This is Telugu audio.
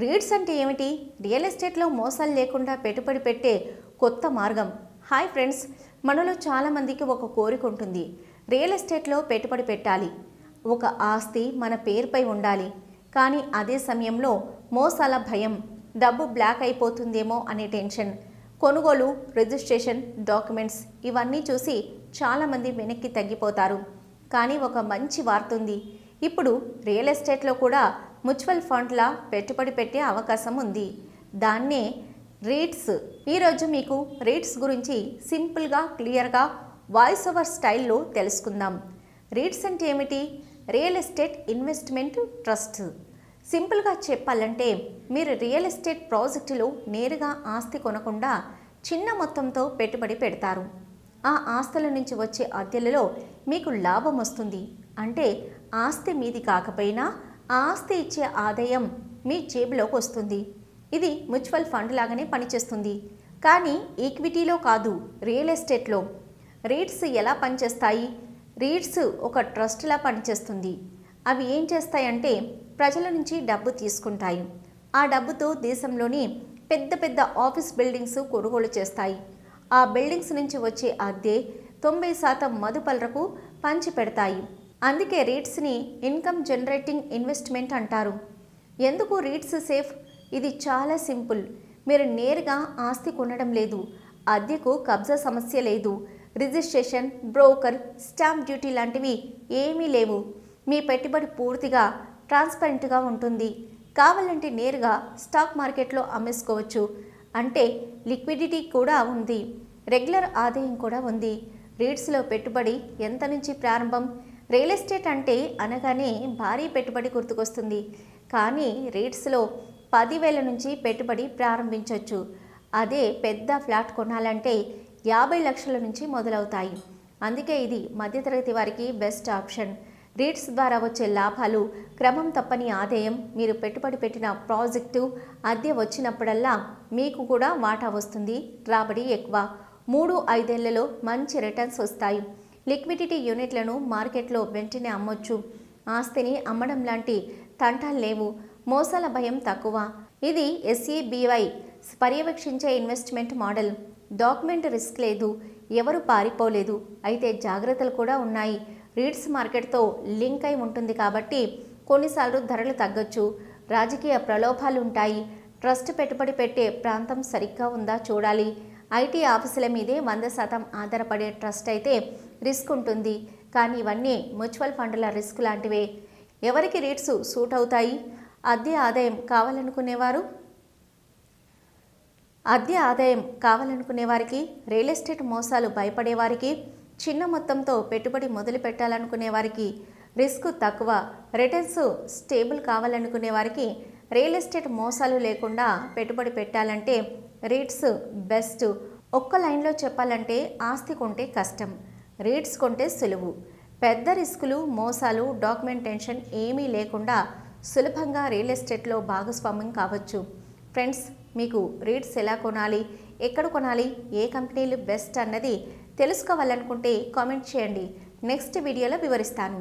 రీడ్స్ అంటే ఏమిటి? రియల్ ఎస్టేట్లో మోసాలు లేకుండా పెట్టుబడి పెట్టే కొత్త మార్గం. హాయ్ ఫ్రెండ్స్ మనలో చాలామందికి ఒక కోరిక ఉంటుంది. రియల్ ఎస్టేట్లో పెట్టుబడి పెట్టాలి. ఒక ఆస్తి మన పేరుపై ఉండాలి. కానీ అదే సమయంలో మోసాల భయం డబ్బు బ్లాక్ అయిపోతుందేమో అనే టెన్షన్ కొనుగోలు రిజిస్ట్రేషన్ డాక్యుమెంట్స్ ఇవన్నీ చూసి చాలామంది వెనక్కి తగ్గిపోతారు. కానీ ఒక మంచి వార్త ఉంది. ఇప్పుడు రియల్ ఎస్టేట్లో కూడా మ్యూచువల్ ఫండ్ల పెట్టుబడి పెట్టే అవకాశం ఉంది. దాన్నే రీట్స్. ఈరోజు మీకు రీట్స్ గురించి సింపుల్గా క్లియర్గా వాయిస్ ఓవర్ స్టైల్లో తెలుసుకుందాం. రీట్స్ అంటే ఏమిటి? Real estate investment trust. సింపుల్గా చెప్పాలంటే మీరు రియల్ ఎస్టేట్ ప్రాజెక్టులో నేరుగా ఆస్తి కొనకుండా చిన్న మొత్తంతో పెట్టుబడి పెడతారు. ఆ ఆస్తుల నుంచి వచ్చే అద్దెలలో మీకు లాభం వస్తుంది. అంటే ఆస్తి మీది కాకపోయినా ఆస్తి ఇచ్చే ఆదాయం మీ జేబులోకి వస్తుంది. ఇది మ్యూచువల్ ఫండ్ లాగానే పనిచేస్తుంది. కానీ ఈక్విటీలో కాదు రియల్ ఎస్టేట్లో. రీట్స్ ఎలా పనిచేస్తాయి? రీట్స్ ఒక ట్రస్ట్లా పనిచేస్తుంది. అవి ఏం చేస్తాయంటే ప్రజల నుంచి డబ్బు తీసుకుంటాయి. ఆ డబ్బుతో దేశంలోని పెద్ద పెద్ద ఆఫీస్ బిల్డింగ్స్ కొనుగోలు చేస్తాయి. ఆ బిల్డింగ్స్ నుంచి వచ్చే అద్దె తొంభై శాతం మదుపలరకు పంచి పెడతాయి అందుకే రీట్స్ని ఇన్కమ్ జనరేటింగ్ ఇన్వెస్ట్మెంట్ అంటారు. ఎందుకు రీట్స్ సేఫ్? ఇది చాలా సింపుల్. మీరు నేరుగా ఆస్తి కొనడం లేదు. అద్దెకు కబ్జా సమస్య లేదు. రిజిస్ట్రేషన్ బ్రోకర్ స్టాంప్ డ్యూటీ లాంటివి ఏమీ లేవు. మీ పెట్టుబడి పూర్తిగా ట్రాన్స్పరెంట్గా ఉంటుంది. కావాలంటే నేరుగా స్టాక్ మార్కెట్లో అమ్మేసుకోవచ్చు. అంటే లిక్విడిటీ కూడా ఉంది. రెగ్యులర్ ఆదాయం కూడా ఉంది. రీట్స్లో పెట్టుబడి ఎంత నుంచి ప్రారంభం? రియల్ ఎస్టేట్ అంటే అనగానే భారీ పెట్టుబడి గుర్తుకొస్తుంది. కానీ రేట్స్లో పదివేల నుంచి పెట్టుబడి ప్రారంభించవచ్చు అదే పెద్ద ఫ్లాట్ కొనాలంటే యాభై లక్షల నుంచి మొదలవుతాయి. అందుకే ఇది మధ్యతరగతి వారికి బెస్ట్ ఆప్షన్. రీట్స్ ద్వారా వచ్చే లాభాలు క్రమం తప్పని ఆదాయం మీరు పెట్టుబడి పెట్టిన ప్రాజెక్టు అద్దె వచ్చినప్పుడల్లా మీకు కూడా వాటా వస్తుంది. రాబడి ఎక్కువ. మూడు ఐదేళ్ళలో మంచి రిటర్న్స్ వస్తాయి. లిక్విడిటీ యూనిట్లను మార్కెట్లో వెంటనే అమ్మొచ్చు. ఆస్తిని అమ్మడం లాంటి తంటాలు లేవు. మోసాల భయం తక్కువ. ఇది ఎస్ఈబివై పర్యవేక్షించే ఇన్వెస్ట్మెంట్ మోడల్. డాక్యుమెంట్ రిస్క్ లేదు. ఎవరు పారిపోలేదు. అయితే జాగ్రత్తలు కూడా ఉన్నాయి. రీడ్స్ మార్కెట్తో లింక్ అయి ఉంటుంది కాబట్టి కొన్నిసార్లు ధరలు తగ్గొచ్చు. రాజకీయ ప్రలోభాలు ఉంటాయి ట్రస్ట్ పెట్టుబడి పెట్టే ప్రాంతం సరిగ్గా ఉందా చూడాలి. ఐటీ ఆఫీసుల మీదే వంద శాతం ఆధారపడే ట్రస్ట్ అయితే రిస్క్ ఉంటుంది. కానీ ఇవన్నీ మ్యూచువల్ ఫండ్ల రిస్క్ లాంటివే. ఎవరికి రేట్స్ సూట్ అవుతాయి? అద్దె ఆదాయం కావాలనుకునేవారు? అద్దె ఆదాయం కావాలనుకునే వారికి రియల్ ఎస్టేట్ మోసాలు భయపడేవారికి చిన్న మొత్తంతో పెట్టుబడి మొదలు పెట్టాలనుకునే వారికి రిస్క్ తక్కువ. రిటర్న్స్ స్టేబుల్ కావాలనుకునే వారికి రియల్ ఎస్టేట్ మోసాలు లేకుండా పెట్టుబడి పెట్టాలంటే రీట్స్ బెస్ట్. ఒక్క లైన్లో చెప్పాలంటే ఆస్తి కొంటే కష్టం రీట్స్ కొంటే సులువు. పెద్ద రిస్కులు మోసాలు డాక్యుమెంట్ టెన్షన్ ఏమీ లేకుండా సులభంగా రియల్ ఎస్టేట్లో భాగస్వామ్యం కావచ్చు. ఫ్రెండ్స్ మీకు రీడ్స్ ఎలా కొనాలి ఎక్కడ కొనాలి ఏ కంపెనీలు బెస్ట్ అన్నది తెలుసుకోవాలనుకుంటే కామెంట్ చేయండి. నెక్స్ట్ వీడియోలో వివరిస్తాను.